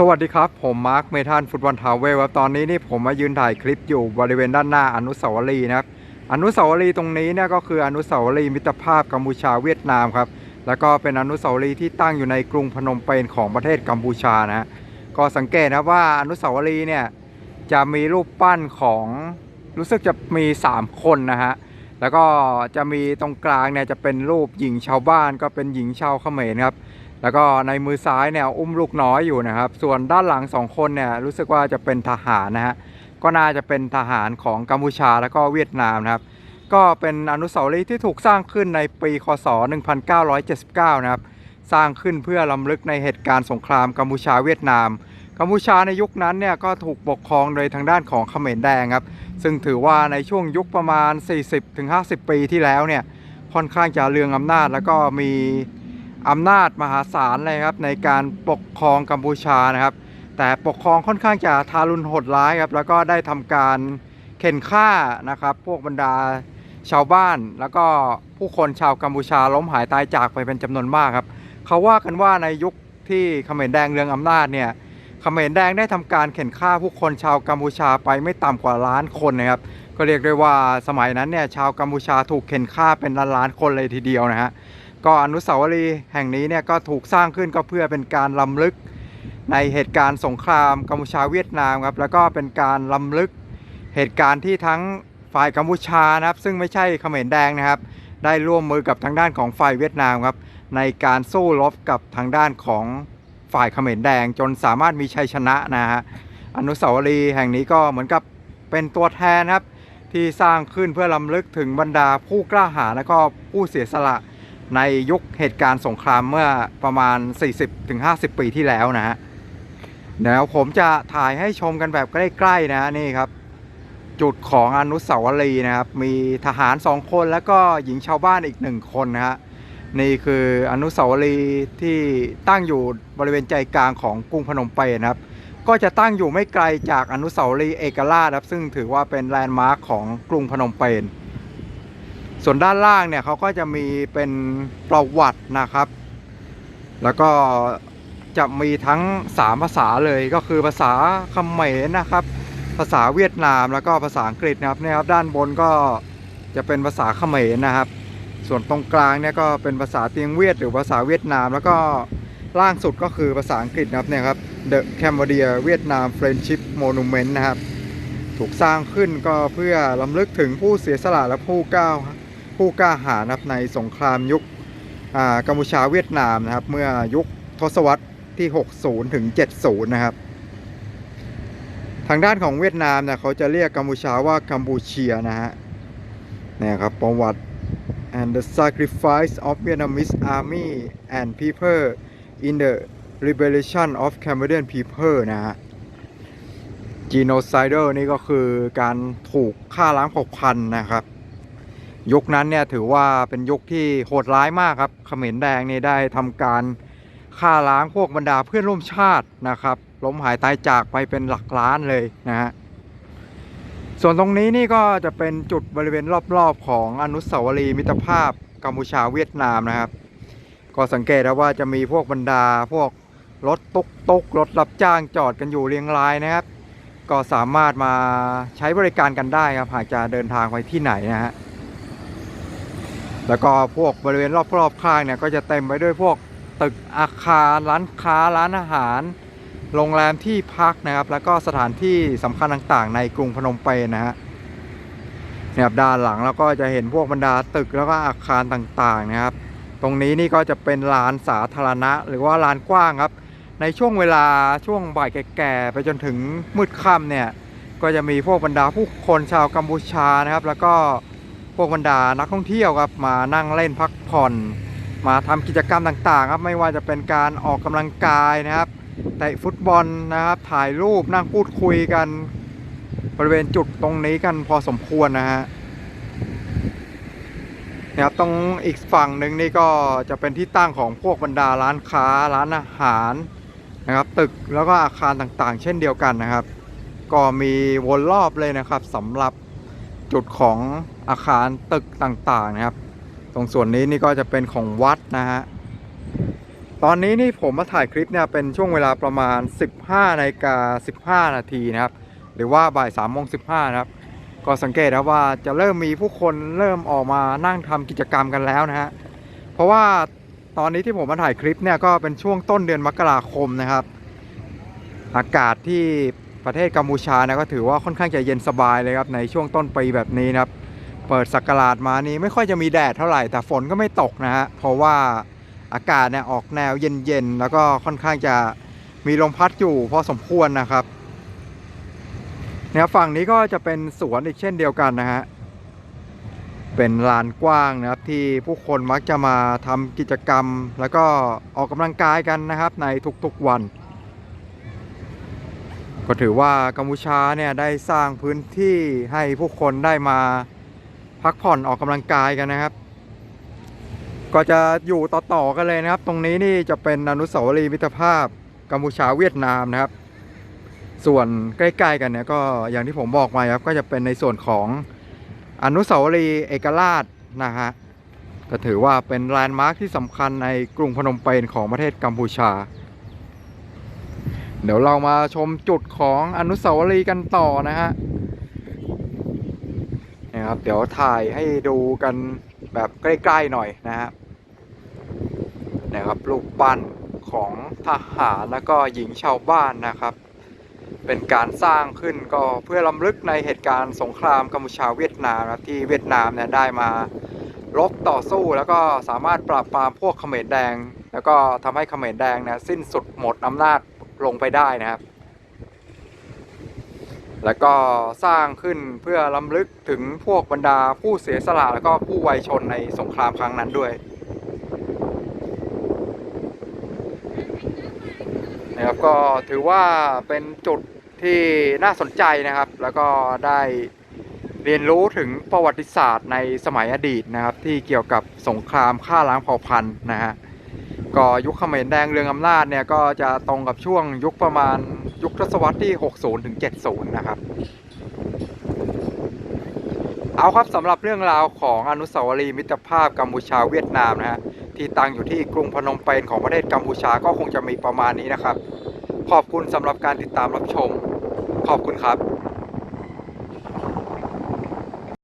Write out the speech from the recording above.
สวัสดีครับ ผมมาร์คเมทันฟุตบอลทาวเวลครับตอนนี้นี่ผมมายืนถ่ายคลิปอยู่บริเวณด้านหน้าอนุสาวรีย์นะครับอนุสาวรีย์ตรงนี้เนี่ยก็คืออนุสาวรีย์มิตรภาพกัมพูชาเวียดนามครับแล้วก็เป็นอนุสาวรีย์ที่ตั้งอยู่ในกรุงพนมเปญของประเทศกัมพูชานะก็สังเกตนะว่าอนุสาวรีย์เนี่ยจะมีรูปปั้นของรู้สึกจะมี 3 คนนะฮะแล้วก็จะมีตรงกลางเนี่ยจะเป็นรูปหญิงชาวบ้านก็เป็นหญิงชาวเขมรครับ แล้วก็ในมือซ้ายเนี่ยอุ้มลูกน้อยอยู่นะครับ ส่วนด้านหลังสองคนเนี่ยรู้สึกว่าจะเป็นทหารนะฮะก็น่าจะเป็นทหารของกัมพูชาแล้วก็เวียดนามนะครับ ก็เป็นอนุสาวรีย์ที่ถูกสร้างขึ้นในปีคศ 1979 นะครับ สร้างขึ้นเพื่อลำลึกในเหตุการณ์สงครามกัมพูชาเวียดนาม กัมพูชาในยุคนั้นเนี่ยก็ถูกปกครองโดยทางด้านของเขมรแดงครับ ซึ่งถือว่าในช่วงยุคประมาณ 40-50 ปีที่แล้วเนี่ยค่อนข้างจะเรืองอำนาจแล้วก็มี อำนาจมหาศาลเลยครับในการปกครองกัมพูชานะครับ แต่ปกครองค่อนข้างจะทารุณโหดร้ายครับแล้วก็ได้ทำการเข็นฆ่านะครับ พวกบรรดาชาวบ้าน แล้วก็ผู้คนชาวกัมพูชาล้มหายตายจากไปเป็นจำนวนมากครับเขาว่ากันว่าในยุคที่เขมรแดงเรืองอำนาจเนี่ยเขมรแดงได้ทำการเข็นฆ่าผู้คนชาวกัมพูชาไปไม่ต่ำกว่าล้านคนนะครับ ก็เรียกได้ว่าสมัยนั้นเนี่ยชาวกัมพูชาถูกเข็นฆ่าเป็นล้านๆคนเลยทีเดียวนะฮะ ก็อนุสาวรีย์แห่งนี้เนี่ยก็ถูกสร้างขึ้นก็เพื่อเป็นการล้ำลึกในเหตุการณ์สงครามกัมพูชาเวียดนามครับแล้วก็เป็นการล้ำลึกเหตุการณ์ที่ทั้งฝ่ายกัมพูชานะครับ ซึ่งไม่ใช่เขมรแดงนะครับ ได้ร่วมมือกับทางด้านของฝ่ายเวียดนามครับในการสู้รบกับทางด้านของฝ่ายเขมรแดงจนสามารถมีชัยชนะนะฮะอนุสาวรีย์แห่งนี้ก็เหมือนกับเป็นตัวแทนครับที่สร้างขึ้นเพื่อล้ำลึกถึงบรรดาผู้กล้าหาญและก็ผู้เสียสละ ในยุคเหตุการณ์สงครามเมื่อประมาณ 40-50 ปีที่แล้วนะฮะเดี๋ยวผมจะถ่ายให้ชมกันแบบใกล้ๆนะนี่ครับ จุดของอนุสาวรีย์นะครับ มีทหารสองคนแล้วก็หญิงชาวบ้านอีกหนึ่งคนนะฮะนี่คืออนุสาวรีย์ที่ตั้งอยู่บริเวณใจกลางของกรุงพนมเปญนะครับ ก็จะตั้งอยู่ไม่ไกลจากอนุสาวรีย์เอกราชครับซึ่งถือว่าเป็นแลนด์มาร์คของกรุงพนมเปญ ส่วนด้านล่างเนี่ยเขาก็จะมีเป็นประวัตินะครับ แล้วก็จะมีทั้ง 3 ภาษาเลยก็คือภาษาเขมรนะครับ ภาษาเวียดนามแล้วก็ภาษาอังกฤษนะครับเนี่ยครับด้านบนก็จะเป็นภาษาเขมรนะครับ ส่วนตรงกลางเนี่ยก็เป็นภาษาเตียงเวียดหรือภาษาเวียดนาม แล้วก็ล่างสุดก็คือภาษาอังกฤษนะครับเนี่ยครับ The Cambodia Vietnam Friendship Monument นะครับ ถูกสร้างขึ้นก็เพื่อลำลึกถึงผู้เสียสละและผู้ก้าว ผู้กล้าหาญครับในสงครามยุคกัมพูชาเวียดนามนะครับ เมื่อยุคทศวรรษที่ 60 ถึง 70 นะครับ ทางด้านของเวียดนามเนี่ยเขาจะเรียกกัมพูชาว่ากัมพูเชียนะฮะเนี่ยครับประวัติ and the sacrifice of Vietnamese army and people in the liberation of Cambodian people นะฮะ genocide นี่ก็คือการถูกฆ่าล้างเผ่าพันธุ์นะครับ ยุคนั้นเนี่ยถือว่าเป็นยุคที่โหดร้ายมากครับเขมรแดงนี่ได้ทำการฆ่าล้างพวกบรรดาเพื่อนร่วมชาตินะครับล้มหายตายจากไปเป็นหลักล้านเลยนะฮะส่วนตรงนี้นี่ก็จะเป็นจุดบริเวณรอบๆ ของอนุสาวรีย์มิตรภาพกัมพูชาเวียดนามนะครับ ก็สังเกตแล้วว่าจะมีพวกบรรดาพวกรถตุกตุกๆรถรับจ้างจอดกันอยู่เรียงรายนะครับ ก็สามารถมาใช้บริการกันได้ครับหากจะเดินทางไปที่ไหนนะฮะ แล้วก็พวกบริเวณรอบๆข้างเนี่ยก็จะเต็มไปด้วยพวกตึกอาคารร้านค้าร้านอาหาร โรงแรมที่พักนะครับ แล้วก็สถานที่สำคัญต่างๆ ในกรุงพนมเปญนะฮะเนี่ยครับด้านหลังแล้วก็จะเห็นพวกบรรดาตึกแล้วก็อาคารต่างๆนะครับ ตรงนี้นี่ก็จะเป็นลานสาธารณะ หรือว่าลานกว้างครับ ในช่วงเวลาช่วงบ่ายแก่ๆไปจนถึงมืดค่ำเนี่ยก็จะมีพวกบรรดาผู้คนชาวกัมพูชานะครับ แล้วก็ พวกบรรดานักท่องเที่ยวครับมานั่งเล่นพักผ่อน มาทำกิจกรรมต่างๆ ครับไม่ว่าจะเป็นการออกกำลังกายนะครับเตะฟุตบอลนะครับถ่ายรูปนั่งพูดคุยกัน บริเวณจุดตรงนี้กันพอสมควรนะฮะนะครับตรงอีกฝั่งหนึ่งนี่ก็จะเป็นที่ตั้งของพวกบรรดาร้านค้าร้านอาหารนะครับ ตึกแล้วก็อาคารต่างๆ เช่นเดียวกันนะครับ ก็มีวนรอบเลยนะครับสำหรับจุดของ อาคารตึกต่างๆนะครับ ตรงส่วนนี้นี่ก็จะเป็นของวัดนะฮะตอนนี้นี่ผมมาถ่ายคลิปเนี่ยเป็นช่วงเวลาประมาณ 15นาฬิกา15 นาทีนะครับ หรือว่าบ่าย3โมง15นะครับ ก็สังเกตนะว่าจะเริ่มมีผู้คนเริ่มออกมานั่งทำกิจกรรมกันแล้วนะฮะเพราะว่าตอนนี้ที่ผมมาถ่ายคลิปเนี่ยก็เป็นช่วงต้นเดือนมกราคมนะครับ อากาศที่ประเทศกัมพูชานะก็ถือว่าค่อนข้างจะเย็นสบายเลยครับในช่วงต้นปีแบบนี้นะครับ เปิดสักราชมานี้ไม่ค่อยจะมีแดดเท่าไหร่แต่ฝนก็ไม่ตกนะฮะเพราะว่าอากาศเนี่ยออกแนวเย็นๆแล้วก็ค่อนข้างจะมีลมพัดอยู่พอสมควรนะครับเนี่ยฝั่งนี้ก็จะเป็นสวนอีกเช่นเดียวกันนะฮะเป็นลานกว้างนะครับที่ผู้คนมักจะมาทำกิจกรรม แล้วก็ออกกำลังกายกันนะครับในทุกๆวัน ก็ถือว่ากัมพูชาเนี่ยได้สร้างพื้นที่ให้ผู้คนได้มา พักผ่อนออกกำลังกายกันนะครับ ก็จะอยู่ต่อๆกันเลยนะครับ ตรงนี้นี่จะเป็นอนุสาวรีย์มิตรภาพกัมพูชาเวียดนามนะครับ ส่วนใกล้ๆกันเนี่ยก็อย่างที่ผมบอกมาครับ ก็จะเป็นในส่วนของอนุสาวรีย์เอกราชนะฮะก็ถือว่าเป็นแลนด์มาร์คที่สำคัญในกรุงพนมเปญของประเทศกัมพูชา เดี๋ยวเรามาชมจุดของอนุสาวรีย์กันต่อนะฮะ นะครับ เดี๋ยวถ่ายให้ดูกันแบบใกล้ๆหน่อยนะครับนะครับรูปปั้นของทหารแล้วก็หญิงชาวบ้านนะครับ เป็นการสร้างขึ้นก็เพื่อลำลึกในเหตุการณ์สงครามกัมพูชาเวียดนามนะที่เวียดนามเนี่ยได้มารบต่อสู้แล้วก็สามารถปราบปรามพวกเขมรแดง แล้วก็ทำให้เขมรแดงนะสิ้นสุดหมดอำนาจลงไปได้นะครับ แล้วก็สร้างขึ้นเพื่อล้ำลึกถึงพวกบรรดาผู้เสียสละแล้วก็ผู้วัยชนในสงครามครั้งนั้นด้วยนะครับก็ถือว่าเป็นจุดที่น่าสนใจนะครับ แล้วก็ได้เรียนรู้ถึงประวัติศาสตร์ในสมัยอดีตนะครับ ที่เกี่ยวกับสงครามฆ่าล้างเผ่าพันธุ์นะฮะ ก็ยุคเขมรแดงเรืองอำนาจเนี่ยก็จะตรงกับช่วงยุคประมาณยุคทศวรรษที่ 60ถึง70 นะครับ เอาครับสำหรับเรื่องราวของอนุสาวรีย์มิตรภาพกัมพูชาเวียดนามนะฮะที่ตั้งอยู่ที่กรุงพนมเปญของประเทศกัมพูชาก็คงจะมีประมาณนี้นะครับ ขอบคุณสำหรับการติดตามรับชม ขอบคุณครับ